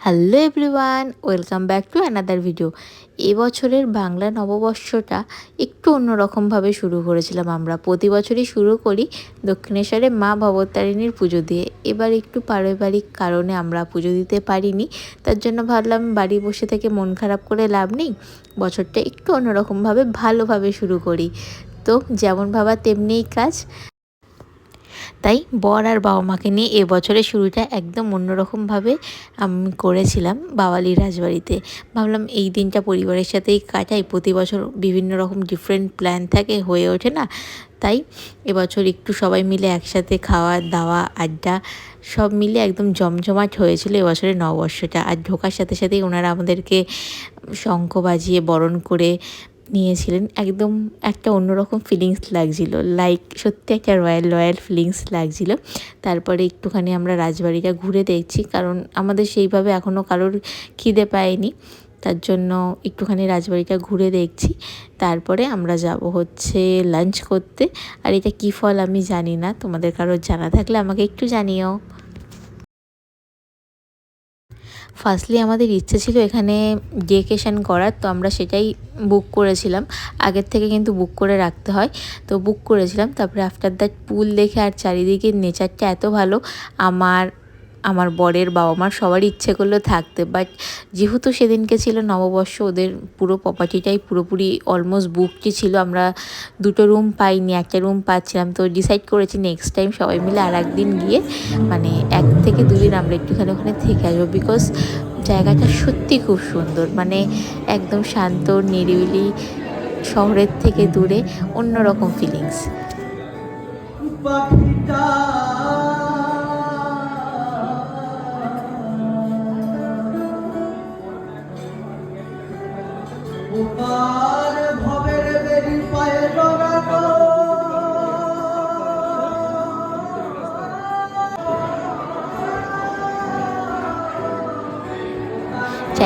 Hello everyone welcome back to another video এবছরের বাংলা নববর্ষটা একটু অন্যরকমভাবে শুরু করেছিলাম আমরা। প্রতি বছরই শুরু করি দক্ষিণেশ্বরে মা ভবতারিণীর পুজো দিয়ে। এবার একটু পারিবারিক কারণে আমরা পুজো দিতে পারিনি। তার জন্য ভাবলাম বাড়ি বসে থেকে মন খারাপ করে লাভ নেই। বছরটা একটু অন্যরকমভাবে ভালোভাবে শুরু করি। তো যেমন ভাবা তেমনিই কাজ। তাই বর আর বাবা মাকে নিয়ে এবছরের শুরুটা একদম অন্যরকমভাবে আমি, করেছিলাম বাওয়ালি রাজবাড়িতে। ভাবলাম এই দিনটা পরিবারের সাথেই কাটাই, প্রতি বছর বিভিন্ন রকম ডিফারেন্ট প্ল্যান থাকে, হয়ে ওঠে না। তাই এবছর একটু সবাই মিলে একসাথে খাওয়া, দাওয়া, আড্ডা সব মিলে একদম জমজমাট হয়েছিল এবছরের নববর্ষটা। আর ঢোকার সাথে সাথেই ওনারা আমাদেরকে শঙ্খ বাজিয়ে বরণ করে নিয়েছিলেন, একদম একটা অন্যরকম ফিলিংস লাগছিল। লাইক সত্যি একটা রয়্যাল রয়্যাল ফিলিংস লাগছিল। তারপরে একটুখানি আমরা রাজবাড়িটা ঘুরে দেখছি, কারণ আমাদের সেইভাবে এখনও কারোর খিদে পায়নি। তার জন্য একটুখানি রাজবাড়িটা ঘুরে দেখছি। তারপরে আমরা যাব হচ্ছে লাঞ্চ করতে। আর এটা কী ফল আমি জানি না, তোমাদের কারোর জানা থাকলে আমাকে একটু জানিও। ফার্স্টলি আমাদের ইচ্ছে ছিল এখানে ডেকেশন করার, তো আমরা সেটাই বুক করেছিলাম। আগের থেকে কিন্তু বুক করে রাখতে হয়, তো বুক করেছিলাম। তারপরে আফটার দ্যাট পুল দেখে আর চারিদিকে নেচারটা এত ভালো, আমার আমার বরের বাবা মার সবারই ইচ্ছে করল থাকতে। বাট যেহেতু সেদিনকে ছিল নববর্ষ, ওদের পুরো প্রপার্টিটাই পুরোপুরি অলমোস্ট বুকটি ছিল। আমরা দুটো রুম পাইনি, একটা রুম পাচ্ছিলাম। তো ডিসাইড করেছি নেক্সট টাইম সবাই মিলে আর একদিন গিয়ে মানে এক থেকে দুদিন আমরা একটুখানি ওখানে থেকে আসব। বিকজ জায়গাটা সত্যি খুব সুন্দর। মানে একদম শান্ত, নিরিবিলি, শহরের থেকে দূরে অন্যরকম ফিলিংস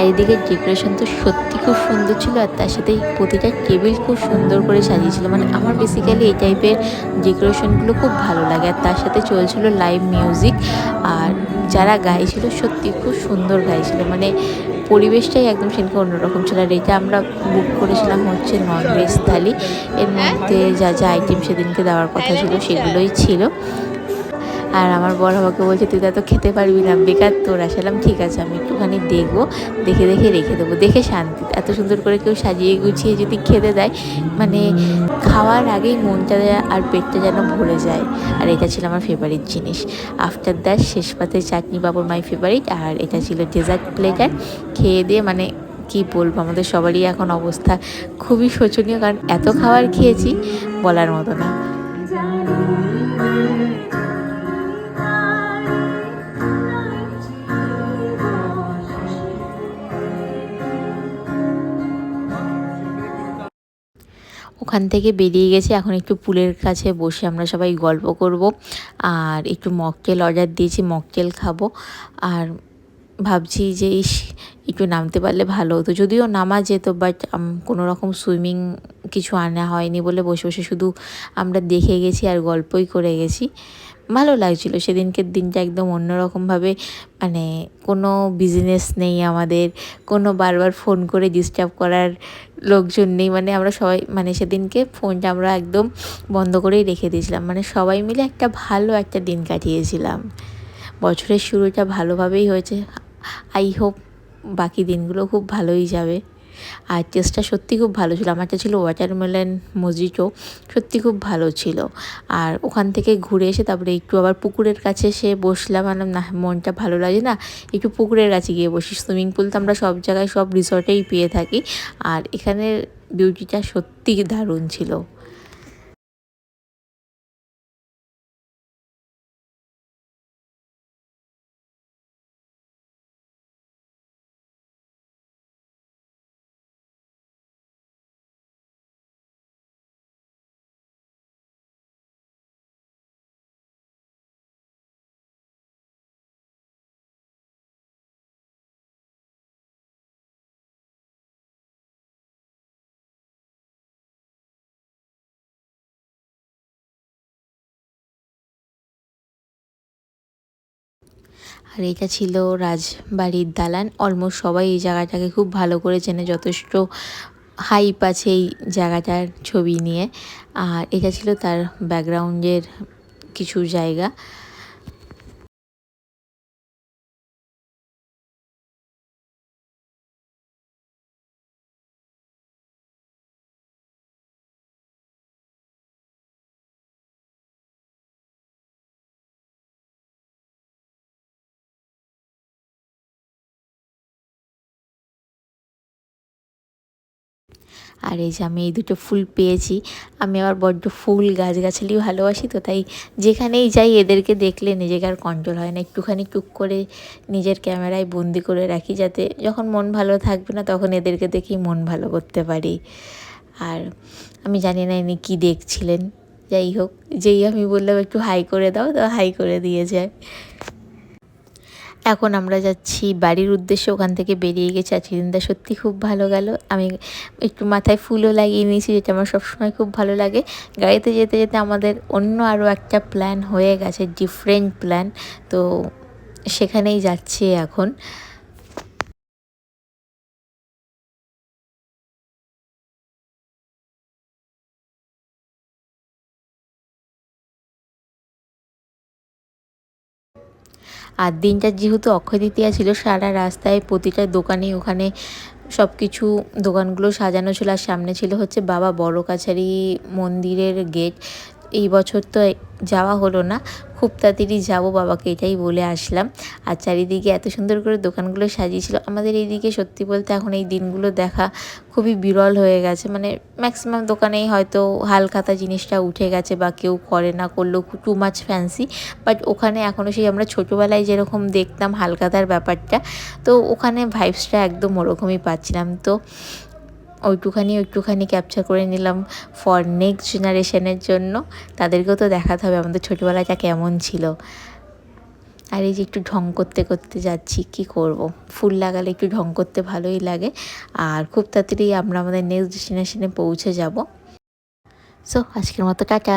চারিদিকের ডেকোরেশন তো সত্যি খুব সুন্দর ছিল আর তার সাথে প্রতিটা টেবিল খুব সুন্দর করে সাজিয়েছিল। মানে আমার বেসিক্যালি এই টাইপের ডেকোরেশনগুলো খুব ভালো লাগে আর তার সাথে চলছিল লাইভ মিউজিক আর যারা গাইছিল সত্যি খুব সুন্দর গাইছিল। মানে পরিবেশটাই একদম সেদিনকে অন্যরকম ছিল আর এটা আমরা বুক করেছিলাম হচ্ছে নন ভেজ থালি। এর মধ্যে যা যা আইটেম সেদিনকে দেওয়ার কথা ছিল সেগুলোই ছিল। আর আমার বড় আমাকে বলছে, তুই তো খেতে পারবি না, বেকার তোর। আসলাম ঠিক আছে, আমি একটুখানি দেখব, দেখে দেখে রেখে দেবো। দেখে শান্তি, এত সুন্দর করে কেউ সাজিয়ে গুছিয়ে যদি খেতে দেয় মানে খাওয়ার আগেই মনটা আর পেটটা যেন ভরে যায়। আর এটা ছিল আমার ফেভারিট জিনিস। আফটার দ্যাট শেষ পাতে চাটনি বাবুর মাই ফেভারিট আর এটা ছিল ডেজার্ট প্লেটার খেয়ে দিয়ে মানে কি বলব, আমাদের সবারই এখন অবস্থা খুবই শোচনীয়, কারণ এত খাবার খেয়েছি বলার মতো না। ওখান থেকে বেরিয়ে গেছি। এখন একটু পুলের কাছে বসে আমরা সবাই গল্প করব। আর একটু মকটেল অর্ডার দিয়েছি, মকটেল খাব। আর ভাবছি যে ইস, একটু নামতে পারলে ভালো হতো। যদিও নামা যেত বাট কোনো রকম সুইমিং কিছু আনা হয়নি বলে বসে বসে শুধু আমরা দেখে গেছি আর গল্পই করে গেছি। ভালো লাগছিল। সেদিনকের দিনটা একদম অন্যরকমভাবে মানে কোনো বিজনেস নেই আমাদের, কোনো বারবার ফোন করে ডিস্টার্ব করার লোকজন নেই। মানে আমরা সবাই মানে সেদিনকে ফোনটা আমরা একদম বন্ধ করেই রেখে দিয়েছিলাম। মানে সবাই মিলে একটা ভালো একটা দিন কাটিয়েছিলাম। বছরের শুরুটা ভালোভাবেই হয়েছে। আই হোপ বাকি দিনগুলো খুব ভালোই যাবে। আর টেস্টটা সত্যি খুব ভালো ছিল। আমারটা ছিল ওয়াটারমেলন মজিটো সত্যি খুব ভালো ছিল। আর ওখান থেকে ঘুরে এসে তারপরে একটু আবার পুকুরের কাছে এসে বসলাম আর না মনটা ভালো লাগে না, একটু পুকুরের কাছে গিয়ে বসি। সুইমিং পুল তো আমরা সব জায়গায়, সব রিসর্টেই পেয়ে থাকি। আর এখানের বিউটিটা সত্যি দারুণ ছিল। আর এটা ছিল রাজবাড়ির দালান। অলমোস্ট সবাই এই জায়গাটাকে খুব ভালো করে চেনে, যথেষ্ট হাইপ আছে এই জায়গাটার ছবি নিয়ে। আর এটা ছিল তার ব্যাকগ্রাউন্ডের কিছু জায়গা। আর এই যে আমি এই দুটো ফুল পেয়েছি। আমি আবার বড্ড ফুল গাছগাছালি ভালোবাসি, তো তাই যেখানেই যাই এদেরকে দেখলে নিজেকে আর কন্ট্রোল হয় না। একটুখানি টুক করে নিজের ক্যামেরায় বন্দি করে রাখি যাতে যখন মন ভালো থাকবে না তখন এদেরকে দেখেই মন ভালো করতে পারি। আর আমি জানি না ইনি কী দেখছিলেন। যাই হোক, যেই আমি বললাম একটু হাই করে দাও, তো হাই করে দিয়ে যায় এখন আমরা যাচ্ছি বাড়ির উদ্দেশ্যে, ওখান থেকে বেরিয়ে গেছি। আজকের দিনটা সত্যি খুব ভালো গেল। আমি একটু মাথায় ফুলও লাগিয়ে নিয়েছি, যেটা আমার সবসময় খুব ভালো লাগে। গাড়িতে যেতে যেতে আমাদের অন্য আরও একটা প্ল্যান হয়ে গেছে ডিফারেন্ট প্ল্যান তো সেখানেই যাচ্ছি এখন। আর দিনটা যেহেতু অক্ষয় তৃতীয়া ছিল, সারা রাস্তায় প্রতিটা দোকানে ওখানে সব কিছু দোকানগুলো সাজানো ছিল। আর সামনে ছিল হচ্ছে বাবা বড় কাছারি মন্দিরের গেট এই বছর তো যাওয়া হলো না। খুব তাড়াতাড়ি যাব বাবাকে এটাই বলে আসলাম। আর চারিদিকে এত সুন্দর করে দোকানগুলো সাজিয়েছিল। আমাদের এইদিকে সত্যি বলতে এখন এই দিনগুলো দেখা খুবই বিরল হয়ে গেছে। মানে ম্যাক্সিমাম দোকানেই হয়তো হালখাতা জিনিসটা উঠে গেছে বা কেউ করে না করলেও টু মাচ ফ্যান্সি বাট ওখানে এখনও সেই আমরা ছোটোবেলায় যেরকম দেখতাম হালখাতার ব্যাপারটা, তো ওখানে ভাইবসটা একদম ওরকমই পাচ্ছিলাম। তো ওইটুখানি ওইটুখানি ক্যাপচার করে নিলাম ফর নেক্সট জেনারেশনের জন্য। তাদেরকেও তো দেখাতে হবে, আমাদের ছোটোবেলাটা কেমন ছিল। আর এই যে একটু ঢং করতে করতে যাচ্ছি, কি করব। ফুল লাগালে একটু ঢং করতে ভালোই লাগে। আর খুব তাড়াতাড়ি আমরা আমাদের নেক্সট ডেস্টিনেশনে পৌঁছে যাব। সো আজকের মতো টাটা।